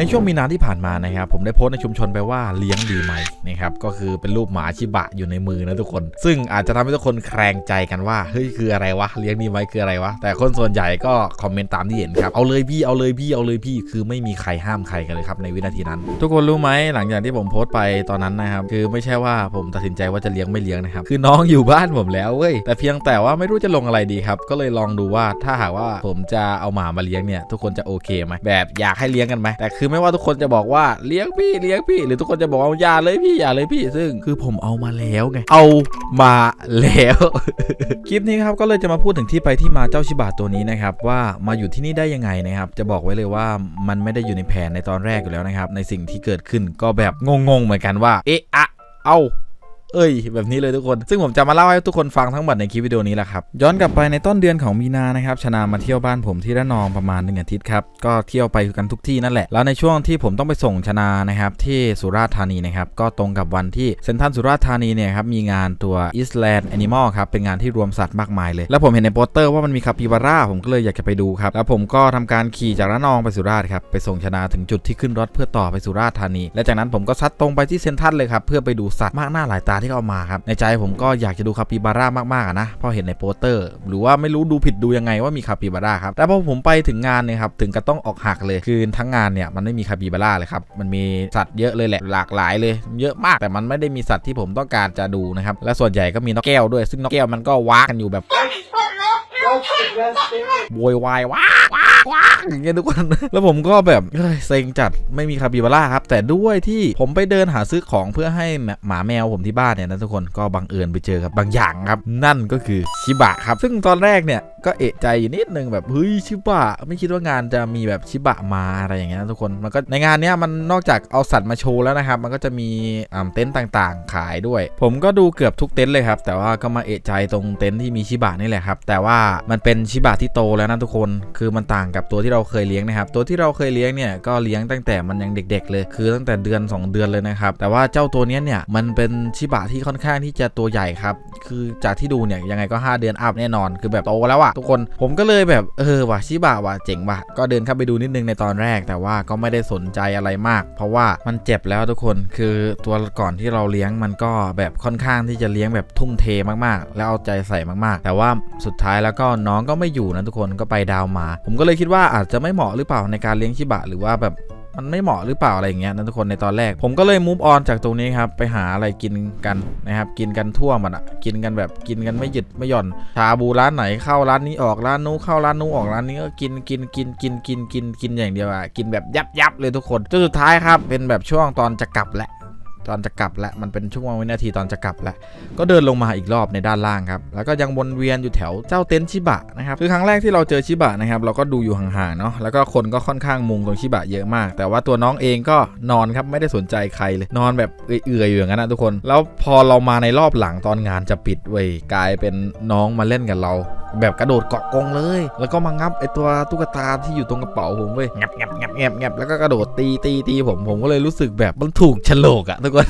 ในช่วงมีนาที่ผ่านมานะครับผมได้โพสต์ในชุมชนไปว่าเลี้ยงดีไหมนะครับก็คือเป็นรูปหมาชิบะอยู่ในมือนะทุกคน ซึ่งอาจจะทำให้ทุกคนแคลงใจกันว่าเฮ้ยคืออะไรวะเลี้ยงดีไหมคืออะไรวะแต่คนส่วนใหญ่ก็คอมเมนต์ตามที่เห็นครับเอาเลยพี่เอาเลยพี่เอาเลยพี่คือไม่มีใครห้ามใครกันเลยครับในวินาทีนั้น ทุกคนรู้ไหมหลังจากที่ผมโพสต์ไปตอนนั้นนะครับคือไม่ใช่ว่าผมตัดสินใจว่าจะเลี้ยงไม่เลี้ยงนะครับคือน้องอยู่บ้านผมแล้วเว้ยแต่เพียงแต่ว่าไม่รู้จะลงอะไรดีครับก็เลยลองดูว่าถ้าหากว่าผมจะเอาหมามาเลี้ยงเนี่ยทุกคนจะโอเคไหมแบบอยากให้เลี้ยงกันไหมแต่คือไม่ว่าทุกคนจะบอกว่าเลี้ยงพี่เลี้ยงพี่ หรือทุกคนจะบอกว่าอย่าเลยพี่อย่าเลยพี่ ซึ่งคือผมเอามาแล้วไง เอามาแล้ว คลิปนี้ครับก็เลยจะมาพูดถึงที่ไปที่มาเจ้าชิบะตัวนี้นะครับว่ามาอยู่ที่นี่ได้ยังไงนะครับ จะบอกไว้เลยว่ามันไม่ได้อยู่ในแผนในตอนแรกอยู่แล้วนะครับ ในสิ่งที่เกิดขึ้นก็แบบงงๆเหมือนกันว่า เอ๊ะอะเอ้า เอ้ย แบบนี้เลยทุกคน ซึ่งผมจะมาเล่าให้ทุกคนฟังทั้งหมดในคลิปวิดีโอนี้แหละครับ ย้อนกลับไปในต้นเดือนของมีนานะครับ ชนามาเที่ยวบ้านผมที่ระนองประมาณหนึ่งอาทิตย์ครับ ก็เที่ยวไปกันทุกที่นั่นแหละ แล้วในช่วงที่ผมต้องไปส่งชนานะครับที่สุราษฎร์ธานีนะครับ ก็ตรงกับวันที่เซ็นทรัลสุราษฎร์ธานีเนี่ยครับ มีงานตัว Eastland Animal ครับ เป็นงานที่รวมสัตว์มากมายเลย แล้วผมเห็นในโปสเตอร์ว่ามันมีคาปิบาร่า ผมก็เลยอยากจะไปดูครับ แล้วผมก็ทำการขี่จากระนองไปสุราษฎร์ครับ ไปส่งชนาถึงจุดที่ขึ้นรถเพื่อต่อไปสุราษฎร์ธานี และจากนั้นผมก็ซัดตรงไปที่เซนทรัลเลยครับเพื่อไปดูสัตว์มากหน้าหลายตาที่เขาเอามาครับในใจผมก็อยากจะดูคาปิบาร่ามากๆนะเพราะเห็นในโปสเตอร์ หรือว่าไม่รู้ดูผิดดูยังไงว่ามีคาปิบาร่าครับแต่พอผมไปถึงงานเนี่ยครับถึงกับต้องออกหักเลยคือทั้งงานเนี่ยมันไม่มีคาปิบาร่าเลยครับมันมีสัตว์เยอะเลยแหละหลากหลายเลย เยอะมากแต่มันไม่ได้มีสัตว์ที่ผมต้องการจะดูนะครับและส่วนใหญ่ก็มีนกแก้วด้วย ซึ่งนกแก้วมันก็ว้ากันอยู่แบบโวยวายว้า ว้าอย่างเงี้ยทุกคน แล้วผมก็แบบเซ็งจัดไม่มีคาปิบาร่าครับ แต่ด้วยที่ผมไปเดินหาซื้อของเพื่อให้หมาแมวผมที่บ้านเนี่ยนะทุกคนก็บังเอิญไปเจอกับบางอย่างครับ นั่นก็คือชิบะครับ ซึ่งตอนแรกเนี่ยก็เอะใจอยู่นิดนึงแบบเฮ้ยชิบะ ไม่คิดว่างานจะมีแบบชิบะมาอะไรอย่างเงี้ยนะทุกคนมันก็ในงานเนี้ยมันนอกจากเอาสัตว์มาโชว์แล้วนะครับ มันก็จะมีเต็นท์ต่างๆ ขายด้วย ผมก็ดูเกือบทุกเต็นท์เลยครับ แต่ว่าก็มาเอะใจตรงเต็นท์ที่มีชิบะนี่แหละครับ แต่ว่ามันเป็นชิบะที่โตแล้วนะทุกคนคือมันต่างกับตัวที่เราเคยเลี้ยงนะครับ ตัวที่เราเคยเลี้ยงเนี่ยก็เลี้ยงตั้งแต่มันยังเด็ก ๆ เลย คือตั้งแต่เดือน 2 เดือนเลยนะครับ แต่ว่าเจ้าตัวนี้เนี่ยมันเป็นชิบะที่ค่อนข้างที่จะตัวใหญ่ครับ คือจากที่ดูเนี่ยยังไงก็ 5 เดือนอัพแน่นอน คือแบบโตแล้วอะทุกคน ผมก็เลยแบบเออว่ะชิบะว่ะเจ๋งว่ะ ก็เดินเข้าไปดูนิดนึงในตอนแรก แต่ว่าก็ไม่ได้สนใจอะไรมาก เพราะว่ามันเจ็บแล้วทุกคน คือตัวก่อนที่เราเลี้ยงมันก็แบบค่อนข้างที่จะเลี้ยงแบบทุ่มเทมากๆ แล้วเอาใจใส่มากๆ แต่ว่าสุดท้ายแล้วก็น้องก็ไม่อยู่นะทุกคน ก็ไปดาวมา ผมก็เลยคิดว่าอาจจะไม่เหมาะหรือเปล่าในการเลี้ยงชิบะหรือว่าแบบมันไม่เหมาะหรือเปล่าอะไรอย่างเงี้ยนะทุกคนในตอนแรก ผมก็เลยมูฟออนจากตรงนี้ครับไปหาอะไรกินกันนะครับกินกันทั่วมันอะกินกันแบบกินกันไม่หยุดไม่หย่อนชาบูร้านไหนเข้าร้านนี้ออกร้านนู้นเข้าร้านนู้นออกร้านนี้ก็กินกินกินกินกินกินกินอย่างเดียวอะกินแบบยับยับเลยทุกคนจนสุดท้ายครับเป็นแบบช่วงตอนจะกลับแหละ ตอนจะกลับแล้วมันเป็นช่วงวินาทีตอนจะกลับแล้วก็เดินลงมาอีกรอบในด้านล่างครับแล้วก็ยังวนเวียนอยู่แถวเจ้าเต็นท์ชิบะนะครับคือครั้งแรกที่เราเจอชิบะนะครับเราก็ดูอยู่ห่างๆเนาะแล้วก็คนก็ค่อนข้างมุงตรงชิบะเยอะมาก แต่ว่าตัวน้องเองก็นอนครับไม่ได้สนใจใครเลยนอนแบบเอื่อยๆอยู่อย่างนั้นนะทุกคน แล้วพอเรามาในรอบหลังตอนงานจะปิดเว้ยกลายเป็นน้องมาเล่นกับเรา แบบกระโดดเกาะกงเลย แล้วก็มางับไอตัวตุ๊กตาที่อยู่ตรงกระเป๋าผมเว้ยงับงับงับงับงับแล้วก็กระโดดตีตีตีผมผมก็เลยรู้สึกแบบมันถูกฉลกอะทุกคน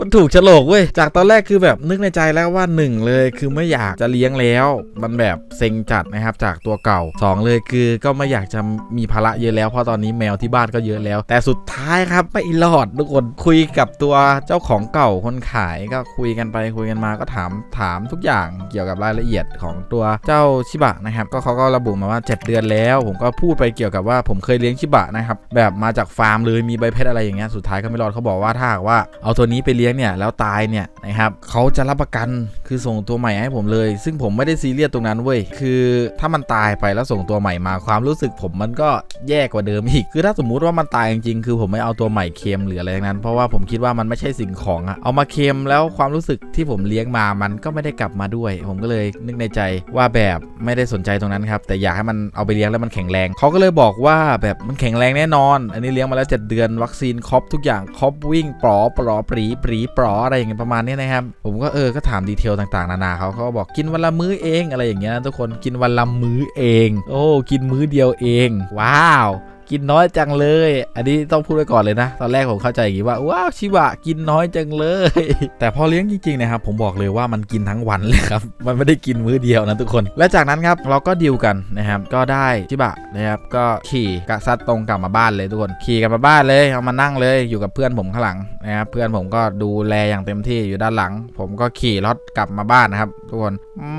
มันถูกฉลกเว้ยจากตอนแรกคือแบบนึกในใจแล้วว่าหนึ่งเลยคือไม่อยากจะเลี้ยงแล้ว มันแบบเซ็งจัดนะครับจากตัวเก่าสองเลยคือก็ไม่อยากจะมีภาระเยอะแล้วเพราะตอนนี้แมวที่บ้านก็เยอะแล้ว แต่สุดท้ายครับไม่รอดทุกคนคุยกับตัวเจ้าของเก่าคนขายก็คุยกันไปคุยกันมาก็ถามถามทุกอย่างเกี่ยวกับรายละเอียดของตัวเจ้าาชิบะนะครับก็เขาก็ระบุมาว่า 7 เดือนแล้ว ผมก็พูดไปเกี่ยวกับว่าผมเคยเลี้ยงชิบะนะครับแบบมาจากฟาร์มเลยมีใบเพชรอะไรอย่างเงี้ยสุดท้ายก็ไม่รอดเขาบอกว่าถ้าหากว่าเอาตัวนี้ไปเลี้ยงเนี่ยแล้วตายเนี่ยนะครับเขาจะรับประกันคือส่งตัวใหม่ให้ผมเลย ซึ่งผมไม่ได้ซีเรียสตรงนั้นเว้ยคือถ้ามันตายไปแล้วส่งตัวใหม่มาความรู้สึกผมมันก็แย่กว่าเดิมอีก คือถ้าสมมุติว่ามันตายจริงๆคือผมไม่เอาตัวใหม่เค็มหรืออะไรทั้งนั้น เพราะว่าผมคิดว่ามันไม่ใช่สิ่งของอะเอามาเค็มแล้วความรู้สึกที่ผมเลี้ยงมามันก็ไม่ได้กลับมาด้วย ผมก็เลยนึกในใจว่าแบบไม่ได้สนใจตรงนั้นครับแต่อยากให้มันเอาไปเลี้ยงแล้วมันแข็งแรงเขาก็เลยบอกว่าแบบมันแข็งแรงแน่นอน อันนี้เลี้ยงมาแล้ว 7 เดือนวัคซีนครบทุกอย่างครบวิ่งปลอปลอปรีปรีปลออะไรอย่างเงี้ยประมาณนี้นะครับผมก็เออก็ถามดีเทลต่างๆ นานาเขาเขาก็บอกกินวันละมื้อเองอะไรอย่างเงี้ยนะทุกคนกินวันละมื้อเอง โอ้กินมื้อเดียวเอง ว้าว กินน้อยจังเลย อันนี้ต้องพูดไว้ก่อนเลยนะ ตอนแรกผมเข้าใจอย่างนี้ว่า ว้าวชิบะกินน้อยจังเลย แต่พอเลี้ยงจริงๆนะครับ ผมบอกเลยว่ามันกินทั้งวันเลยครับ มันไม่ได้กินมื้อเดียวนะทุกคน และจากนั้นครับเราก็ดีลกันนะครับ ก็ได้ชิบะนะครับ ก็ขี่กะซัดตรงกลับมาบ้านเลยทุกคน ขี่กลับมาบ้านเลยเอามานั่งเลยอยู่กับเพื่อนผมข้างหลังนะครับ เพื่อนผมก็ดูแลอย่างเต็มที่อยู่ด้านหลัง ผมก็ขี่รถกลับมาบ้านนะครับ ทุกคน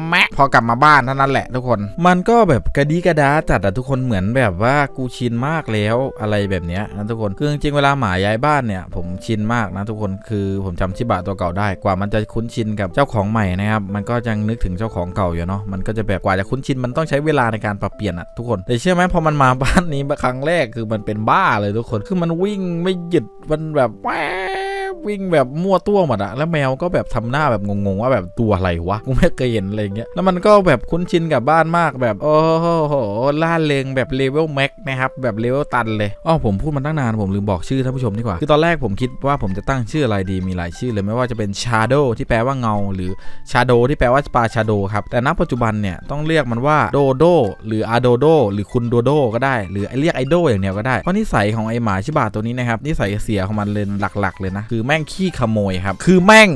แมะพอกลับมาบ้านเท่านั้นแหละทุกคน มันก็แบบกระดีกระดาจัดอะทุกคนเหมือนแบบว่ากูชินมากากแล้วอะไรแบบนี้นะทุกคนคือจริงเวลาหมาย้ายบ้านเนี่ยผมชินมากนะทุกคนคือผมจำชิบะตัวเก่าได้กว่ามันจะคุ้นชินกับเจ้าของใหม่นะครับมันก็ยังนึกถึงเจ้าของเก่าอยู่เนาะมันก็จะแบบกว่าจะคุ้นชินมันต้องใช้เวลาในการปรับเปลี่ยนอะทุกคนแต่เชื่อไหมพอมันมาบ้านนี้ครั้งแรกคือมันเป็นบ้าเลยทุกคนคือมันวิ่งไม่หยุดมันแบบแวบ วิ่งแบบมั่วตัวหมดอะแล้วแมวก็แบบทำหน้าแบบงงๆว่าแบบตัวอะไรวะกูไม่เคยเห็นอะไรเงี้ยแล้วมันก็แบบคุ้นชินกับบ้านมากแบบโอ้โหล่าเริงแบบเลเวลแม็กนะครับแบบเลเวลตันเลยอ๋อผมพูดมาตั้งนานผมลืมบอกชื่อท่านผู้ชมดีกว่าคือตอนแรกผมคิดว่าผมจะตั้งชื่ออะไรดีมีหลายชื่อเลยไม่ว่าจะเป็น Shadow ที่แปลว่าเงา หรือ Shadow ที่แปลว่าปลาชาโดครับแต่ณปัจจุบันเนี่ยต้องเรียกมันว่าโดโดหรืออาโดโดหรือคุณโดโดก็ได้ หรือเรียกไอโดอย่างเดียวก็ได้เพราะนิสัยของไอหมาชิบะตัวนี้นะครับนิสัยเสียของมันเลยหลักๆเลยนะคือแม่งขี้ขโมยครับ คือแม่ง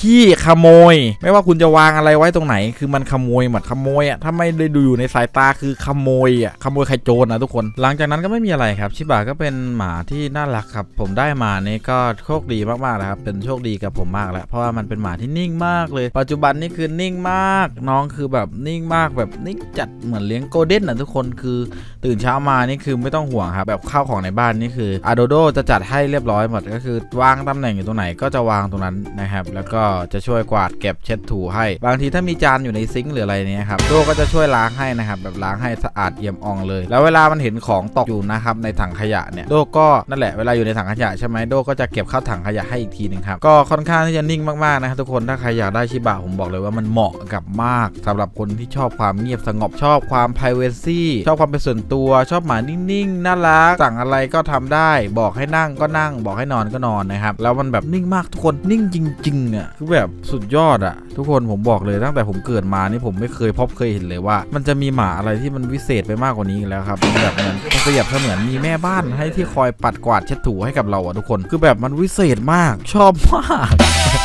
ขี้ขโมย ไม่ว่าคุณจะวางอะไรไว้ตรงไหน คือมันขโมยหมดขโมยอะถ้าไม่ได้ดูอยู่ในสายตาคือขโมยอะขโมยใครโจรนะทุกคน หลังจากนั้นก็ไม่มีอะไรครับ ชิบะก็เป็นหมาที่น่ารักครับ ผมได้มานี่ก็โชคดีมากๆนะครับ เป็นโชคดีกับผมมากแล้ว เพราะว่ามันเป็นหมาที่นิ่งมากเลย ปัจจุบันนี่คือนิ่งมาก น้องคือแบบนิ่งมากแบบนิ่งจัดเหมือนเลี้ยงโกลเด้นนะทุกคนคือตื่นเช้ามานี่คือไม่ต้องห่วงครับแบบข้าวของในบ้านนี่คืออาโดโดจะจัดให้เรียบร้อยหมดก็คือวางตำแหน่งอยู่ตรงไหนก็จะวางตรงนั้นนะครับ แล้วก็จะช่วยกวาดเก็บเช็ดถูให้ บางทีถ้ามีจานอยู่ในซิงค์หรืออะไรเนี้ยครับโดก็จะช่วยล้างให้นะครับแบบล้างให้สะอาดเอี่ยมอ่องเลย แล้วเวลามันเห็นของตกอยู่นะครับในถังขยะเนี่ยโดก็นั่นแหละเวลาอยู่ในถังขยะใช่ไหมโดก็จะเก็บเข้าถังขยะให้อีกทีหนึงครับก็ค่อนข้างที่จะนิ่งมากๆนะครับทุกคนถ้าใครอยากได้ชิบะผมบอกเลยว่ามันเหมาะกับมากสำหรับคนที่ชอบความเงียบสงบชอบความ p r i เวซีชอบความเป็นส่วนตัวชอบหมานิ่งๆน่ารักสั่งอะไรก็ทำได้ บอกให้นั่งก็นั่ง บอกให้นอนก็นอนนะครับแล้วมันแบบนิ่งมากทุกคนนิ่งจริงๆอะคือแบบสุดยอดอะ ทุกคนผมบอกเลยตั้งแต่ผมเกิดมานี่ผมไม่เคยพบเคยเห็นเลยว่า มันจะมีหมาอะไรที่มันวิเศษไปมากกว่านี้อีกแล้วครับมันแบบเหมือนเปรียบเสมือนมีแม่บ้านให้ที่คอยปัดกวาดเช็ดถูให้กับเราอะทุกคนคือแบบมันวิเศษมากชอบมาก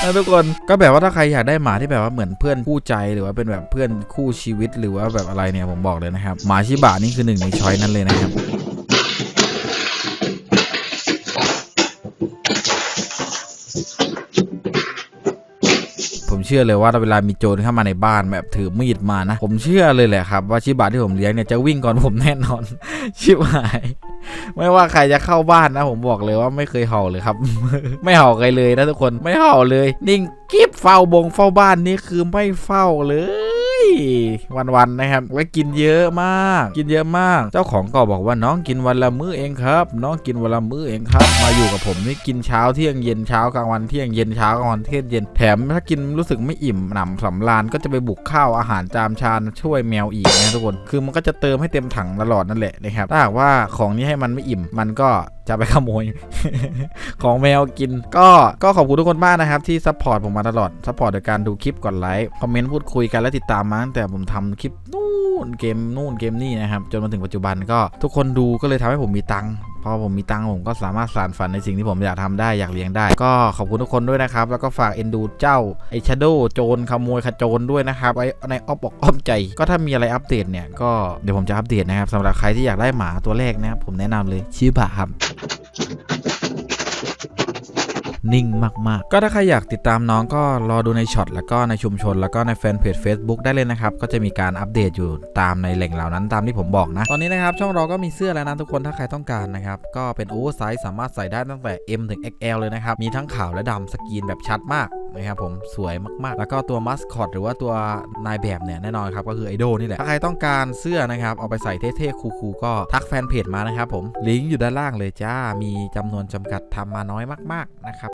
นะทุกคนก็แบบว่าถ้าใครอยากได้หมาที่แบบว่าเหมือนเพื่อนคู่ใจหรือว่าเป็นแบบเพื่อนคู่ชีวิตหรือว่าแบบอะไรเนี่ยผมบอกเลยนะครับหมาชิบะนี่คือหนึ่งในช้อยนั้นเลยนะครับ ผมเชื่อเลยว่าเวลามีโจรเข้ามาในบ้านแบบถือมีดมานะ ผมเชื่อเลยแหละครับ ว่าชิบะที่ผมเลี้ยงเนี่ยจะวิ่งก่อนผมแน่นอน ชิบหาย ไม่ว่าใครจะเข้าบ้านนะ ผมบอกเลยว่าไม่เคยเห่าเลยครับ ไม่เห่าใครเลยนะทุกคนไม่เห่าเลย นิ่งกิฟเฝ้าบงเฝ้าบ้านนี่คือไม่เฝ้าเลย วันๆนะครับว่ากินเยอะมาก กินเยอะมาก เจ้าของก็บอกว่าน้องกินวันละมื้อเองครับ น้องกินวันละมื้อเองครับ มาอยู่กับผมนี่กินเช้าเที่ยงเย็นเช้ากลางวันเที่ยงเย็นเช้ากลางวันเที่ยงเย็นแถมถ้ากินรู้สึกไม่อิ่มหนำสำราญก็จะไปบุกข้าวอาหารจามชานช่วยแมวอีกนะทุกคน คือมันก็จะเติมให้เต็มถังตลอดนั่นแหละนะครับถ้าหากว่าของนี้ให้มันไม่อิ่มมันก็ จะไปขโมย ของแมวกิน ก็ก็ขอบคุณทุกคนมากนะครับที่ซัพพอร์ตผมมาตลอดซัพพอร์ตโดยการดูคลิปกดไลค์คอมเมนต์พูดคุยกันและติดตามมาตั้งแต่ผมทำคลิปนู่นเกมนู่นเกมนี่นะครับจนมาถึงปัจจุบันก็ทุกคนดูก็เลยทำให้ผมมีตังค์พอผมมีตังค์ผมก็สามารถสานฝันในสิ่งที่ผมอยากทำได้อยากเลี้ยงได้ ก็ขอบคุณทุกคนด้วยนะครับ แล้วก็ฝากเอ็นดูเจ้าไอชโดโจรขโมยขโจรด้วยนะครับไว้ในอ้อมอกอ้อมใจ ก็ถ้ามีอะไรอัปเดตเนี่ยก็เดี๋ยวผมจะอัปเดตนะครับสำหรับใครที่อยากได้หมาตัวแรกนะครับผมแนะนำเลยชิบะครับ นิ่งมากๆ ก็ถ้าใครอยากติดตามน้องก็รอดูในช็อตแล้วก็ในชุมชน แล้วก็ในแฟนเพจ Facebook ได้เลยนะครับ ก็จะมีการอัปเดตอยู่ตามในแหล่งเหล่านั้นตามที่ผมบอกนะ ตอนนี้นะครับช่องเราก็มีเสื้อแล้วนะทุกคนถ้าใครต้องการนะครับ ก็เป็นโอเวอร์ไซส์สามารถใส่ได้ตั้งแต่ M ถึง XL เลยนะครับ มีทั้งขาวและดำสกรีนแบบชัดมากนะครับผมสวยมากๆ แล้วก็ตัวมัสคอตหรือว่าตัวนายแบบเนี่ยแน่นอนครับก็คือไอดอลนี่แหละถ้าใครต้องการเสื้อนะครับเอาไปใส่เท่ๆคูลๆก็ทักแฟนเพจมานะครับผมลิงก์อยู่ด้านล่างเลยจ้ามีจำนวนจำกัดทำมาน้อยมาก ๆนะครับ